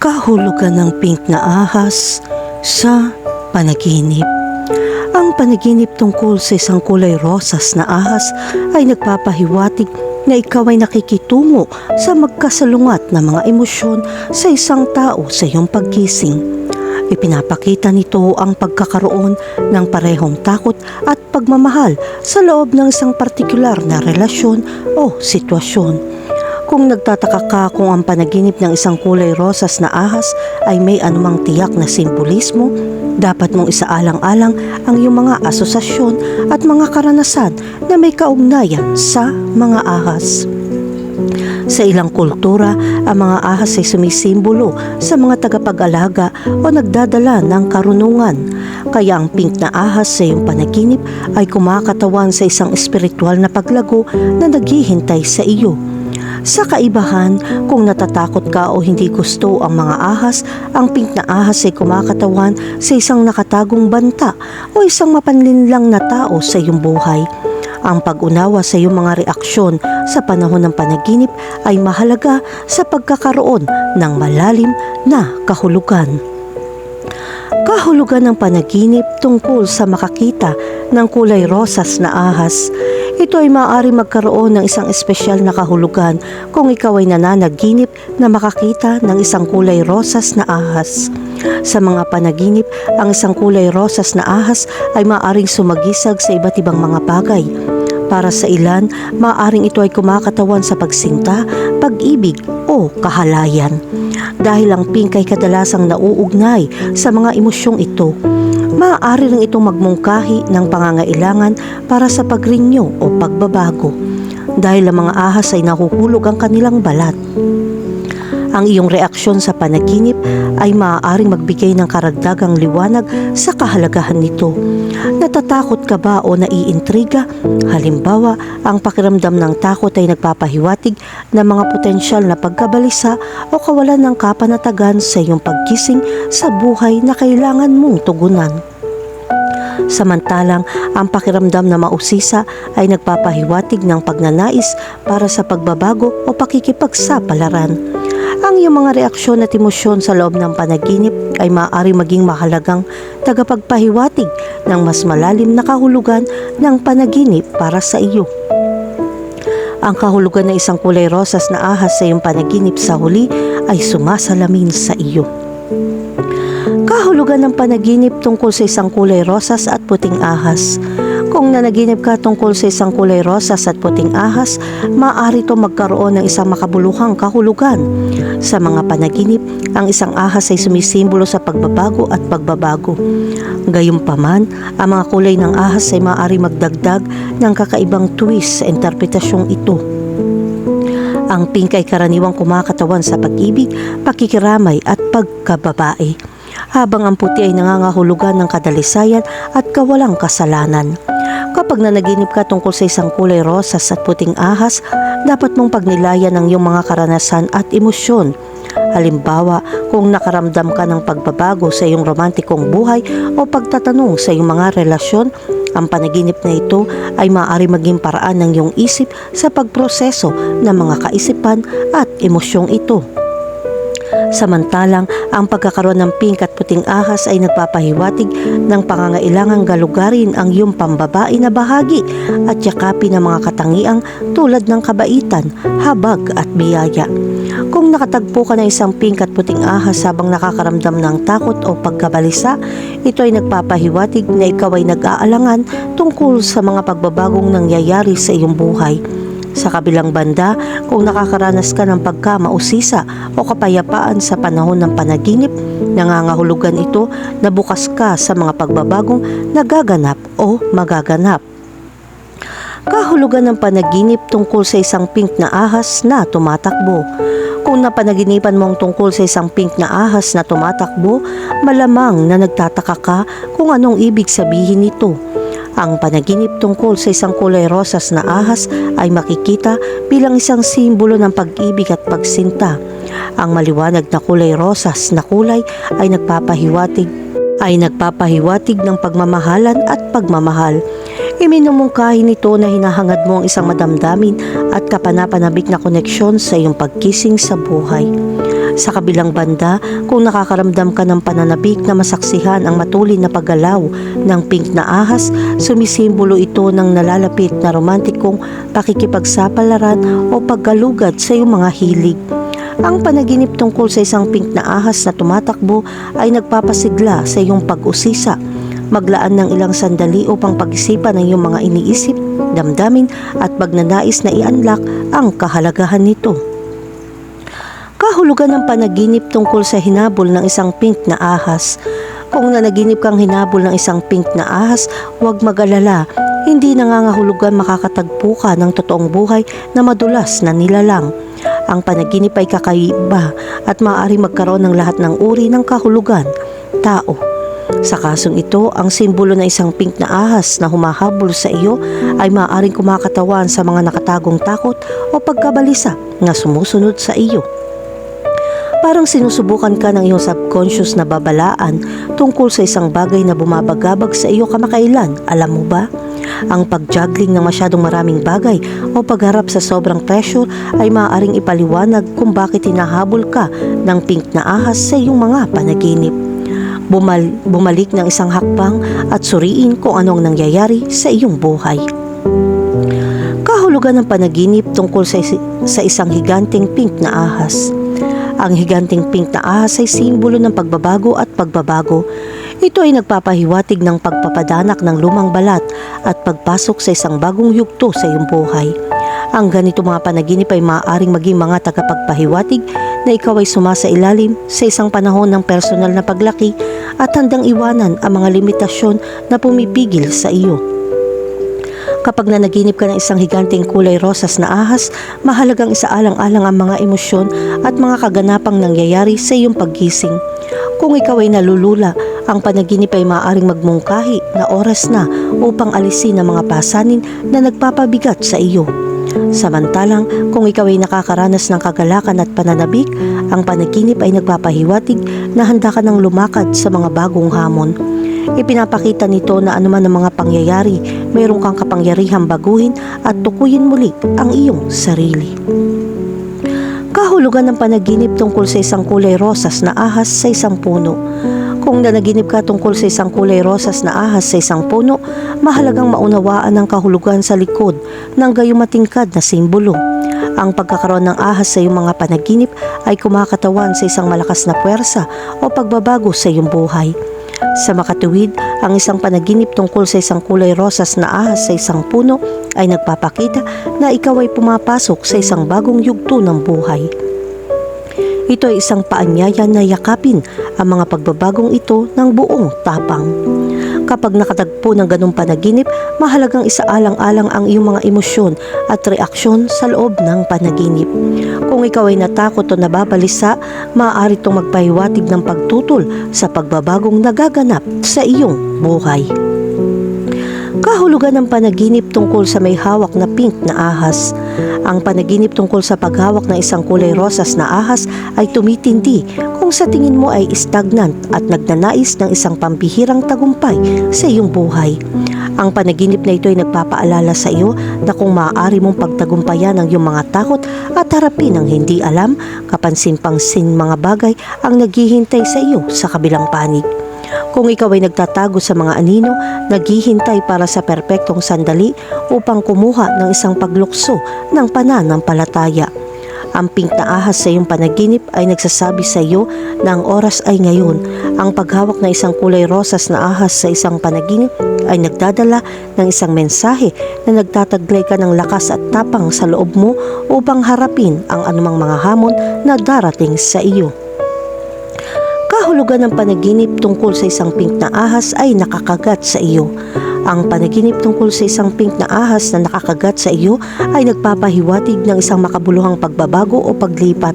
kahulugan ng pink na ahas sa panaginip. Ang panaginip tungkol sa isang kulay rosas na ahas ay nagpapahiwatig na ikaw ay nakikitungo sa magkasalungat na mga emosyon sa isang tao sa iyong pagkising. Ipinapakita nito ang pagkakaroon ng parehong takot at pagmamahal sa loob ng isang partikular na relasyon o sitwasyon. Kung nagtataka ka kung ang panaginip ng isang kulay rosas na ahas ay may anumang tiyak na simbolismo, dapat mong isaalang-alang ang iyong mga asosasyon at mga karanasan na may kaugnayan sa mga ahas. Sa ilang kultura, ang mga ahas ay sumisimbolo sa mga tagapag-alaga o nagdadala ng karunungan. Kaya ang pink na ahas sa iyong panaginip ay kumakatawan sa isang espiritual na paglago na naghihintay sa iyo. Sa kaibahan, kung natatakot ka o hindi gusto ang mga ahas, ang pink na ahas ay kumakatawan sa isang nakatagong banta o isang mapanlinlang na tao sa iyong buhay. Ang pag-unawa sa iyong mga reaksyon sa panahon ng panaginip ay mahalaga sa pagkakaroon ng malalim na kahulugan. Kahulugan ng panaginip tungkol sa makakita ng kulay rosas na ahas. Ito ay maaari magkaroon ng isang espesyal na kahulugan kung ikaw ay nananaginip na makakita ng isang kulay rosas na ahas. Sa mga panaginip, ang isang kulay rosas na ahas ay maaaring sumagisag sa iba't ibang mga bagay. Para sa ilan, maaaring ito ay kumakatawan sa pagsinta, pag-ibig o kahalayan. Dahil ang pink ay kadalasang nauugnay sa mga emosyong ito, maaari rin itong magmungkahi ng pangangailangan para sa pagrinyo o pagbabago. Dahil ang mga ahas ay nahuhulog ang kanilang balat. Ang iyong reaksyon sa panaginip ay maaaring magbigay ng karagdagang liwanag sa kahalagahan nito. Natatakot ka ba o naiintriga? Halimbawa, ang pakiramdam ng takot ay nagpapahiwatig ng mga potensyal na pagkabalisa o kawalan ng kapanatagan sa iyong pagkising sa buhay na kailangan mong tugunan. Samantalang ang pakiramdam na mausisa ay nagpapahiwatig ng pagnanais para sa pagbabago o pakikipagsapalaran. Iyong mga reaksyon at emosyon sa loob ng panaginip ay maaari maging mahalagang tagapagpahiwatig ng mas malalim na kahulugan ng panaginip para sa iyo. Ang kahulugan ng isang kulay rosas na ahas sa iyong panaginip sa huli ay sumasalamin sa iyo. Kahulugan ng panaginip tungkol sa isang kulay rosas at puting ahas. Kung nanaginip ka tungkol sa isang kulay rosas at puting ahas, maaari ito magkaroon ng isang makabuluhang kahulugan. Sa mga panaginip, ang isang ahas ay sumisimbolo sa pagbabago at pagbabago. Gayunpaman, ang mga kulay ng ahas ay maaari magdagdag ng kakaibang twist sa interpretasyong ito. Ang pink ay karaniwang kumakatawan sa pag-ibig, pakikiramay at pagkababae. Habang ang puti ay nangangahulugan ng kadalisayan at kawalang kasalanan. Kapag nanaginip ka tungkol sa isang kulay rosas at puting ahas, dapat mong pagnilayan ang iyong mga karanasan at emosyon. Halimbawa, kung nakaramdam ka ng pagbabago sa iyong romantikong buhay o pagtatanong sa iyong mga relasyon, ang panaginip na ito ay maaari maging paraan ng iyong isip sa pagproseso ng mga kaisipan at emosyong ito. Samantalang ang pagkakaroon ng pink at puting ahas ay nagpapahiwatig ng pangangailangang galugarin ang iyong pambabae na bahagi at yakapin ng mga katangiang tulad ng kabaitan, habag at biyaya. Kung nakatagpo ka ng isang pink at puting ahas habang nakakaramdam ng takot o pagkabalisa, ito ay nagpapahiwatig na ikaw ay nag-aalangan tungkol sa mga pagbabagong nangyayari sa iyong buhay. Sa kabilang banda, kung nakakaranas ka ng pagkamausisa o kapayapaan sa panahon ng panaginip, nangangahulugan ito na bukas ka sa mga pagbabagong nagaganap o magaganap. Kahulugan ng panaginip tungkol sa isang pink na ahas na tumatakbo. Kung napanaginipan mo ang tungkol sa isang pink na ahas na tumatakbo, malamang na nagtataka ka kung anong ibig sabihin nito. Ang panaginip tungkol sa isang kulay rosas na ahas ay makikita bilang isang simbolo ng pag-ibig at pagsinta. Ang maliwanag na kulay rosas na kulay ay nagpapahiwatig ay nagpapahiwatig ng pagmamahalan at pagmamahal. Iminumungkahi nito na hinahangad mo ang isang madamdamin at kapanapanabik na koneksyon sa iyong pagkising sa buhay. Sa kabilang banda, kung nakakaramdam ka ng pananabik na masaksihan ang matulin na paggalaw ng pink na ahas, sumisimbolo ito ng nalalapit na romantikong pakikipagsapalaran o paggalugad sa iyong mga hilig. Ang panaginip tungkol sa isang pink na ahas na tumatakbo ay nagpapasigla sa iyong pag-usisa. Maglaan ng ilang sandali upang pag-isipan ang iyong mga iniisip, damdamin at magnanais na i-unlock ang kahalagahan nito. Kahulugan ng panaginip tungkol sa hinabol ng isang pink na ahas. Kung nanaginip kang hinabol ng isang pink na ahas, huwag mag-alala. Hindi nangangahulugan makakatagpo ka ng totoong buhay na madulas na nilalang. Ang panaginip ay kakaiba at maaari magkaroon ng lahat ng uri ng kahulugan. Tao. Sa kasong ito, ang simbolo ng isang pink na ahas na humahabol sa iyo ay maaaring kumakatawan sa mga nakatagong takot o pagkabalisa na sumusunod sa iyo. Parang sinusubukan ka ng iyong subconscious na babalaan tungkol sa isang bagay na bumabagabag sa iyo kamakailan. Alam mo ba? Ang pagjuggling ng masyadong maraming bagay o pagharap sa sobrang pressure ay maaaring ipaliwanag kung bakit hinahabol ka ng pink na ahas sa iyong mga panaginip. Bumal- bumalik ng isang hakbang at suriin kung anong nangyayari sa iyong buhay. Kahulugan ng panaginip tungkol sa, sa isang higanting pink na ahas. Ang higanting pink na ahas ay simbolo ng pagbabago at pagbabago. Ito ay nagpapahiwatig ng pagpapadanak ng lumang balat at pagpasok sa isang bagong yugto sa iyong buhay. Ang ganito mga panaginip ay maaaring maging mga tagapagpahiwatig na ikaw ay sumasailalim sa isang panahon ng personal na paglaki at handang iwanan ang mga limitasyon na pumipigil sa iyo. Kapag nanaginip ka ng isang higanting kulay rosas na ahas, mahalagang isaalang-alang ang mga emosyon at mga kaganapang nangyayari sa iyong paggising. Kung ikaw ay nalulula, ang panaginip ay maaaring magmungkahi na oras na upang alisin ang mga pasanin na nagpapabigat sa iyo. Samantalang, kung ikaw ay nakakaranas ng kagalakan at pananabik, ang panaginip ay nagpapahiwatig na handa ka ng lumakad sa mga bagong hamon. Ipinapakita nito na anuman ang mga pangyayari, mayroon kang kapangyarihang baguhin at tukuyin muli ang iyong sarili. Kahulugan ng panaginip tungkol sa isang kulay rosas na ahas sa isang puno. Kung nanaginip ka tungkol sa isang kulay rosas na ahas sa isang puno, mahalagang maunawaan ang kahulugan sa likod ng gayong matingkad na simbolo. Ang pagkakaroon ng ahas sa iyong mga panaginip ay kumakatawan sa isang malakas na puwersa o pagbabago sa iyong buhay. Sa makatuwid, ang isang panaginip tungkol sa isang kulay rosas na ahas sa isang puno ay nagpapakita na ikaw ay pumapasok sa isang bagong yugto ng buhay. Ito ay isang paanyaya na yakapin ang mga pagbabagong ito ng buong tapang. Kapag nakatagpo ng ganong panaginip, mahalagang isaalang-alang ang iyong mga emosyon at reaksyon sa loob ng panaginip. Kung ikaw ay natakot o nababalisa, maaari itong magpahiwatig ng pagtutol sa pagbabagong nagaganap sa iyong buhay. Kahulugan ng panaginip tungkol sa may hawak na pink na ahas. Ang panaginip tungkol sa paghawak ng isang kulay rosas na ahas ay tumitindi kung sa tingin mo ay stagnant at nagnanais ng isang pambihirang tagumpay sa iyong buhay. Ang panaginip na ito ay nagpapaalala sa iyo na kung maaari mong pagtagumpayan ang iyong mga takot at harapin ang hindi alam, kapansin-pangsin mga bagay ang naghihintay sa iyo sa kabilang panig. Kung ikaw ay nagtatago sa mga anino, naghihintay para sa perpektong sandali upang kumuha ng isang paglukso ng pananampalataya. Ang pink na ahas sa iyong panaginip ay nagsasabi sa iyo na ang oras ay ngayon. Ang paghawak ng isang kulay rosas na ahas sa isang panaginip ay nagdadala ng isang mensahe na nagtataglay ka ng lakas at tapang sa loob mo upang harapin ang anumang mga hamon na darating sa iyo. Kahulugan ng panaginip tungkol sa isang pink na ahas ay nakakagat sa iyo. Ang panaginip tungkol sa isang pink na ahas na nakakagat sa iyo ay nagpapahiwatig ng isang makabuluhang pagbabago o paglipat.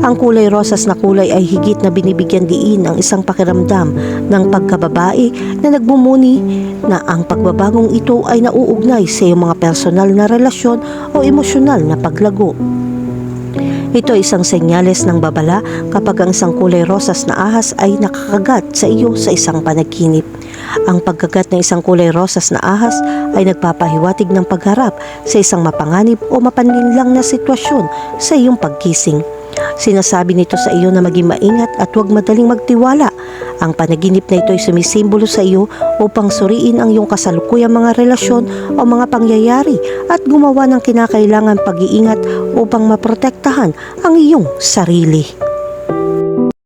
Ang kulay rosas na kulay ay higit na binibigyan diin ang isang pakiramdam ng pagkababae na nagbumuni na ang pagbabagong ito ay nauugnay sa iyong mga personal na relasyon o emosyonal na paglago. Ito ay isang senyales ng babala kapag ang isang kulay rosas na ahas ay nakakagat sa iyo sa isang panaginip. Ang pagkagat ng isang kulay rosas na ahas ay nagpapahiwatig ng pagharap sa isang mapanganib o mapanlinlang na sitwasyon sa iyong pagkising. Sinasabi nito sa iyo na maging maingat at huwag madaling magtiwala. Ang panaginip na ito ay sumisimbolo sa iyo upang suriin ang iyong kasalukuyang mga relasyon o mga pangyayari at gumawa ng kinakailangan pag-iingat upang maprotektahan ang iyong sarili.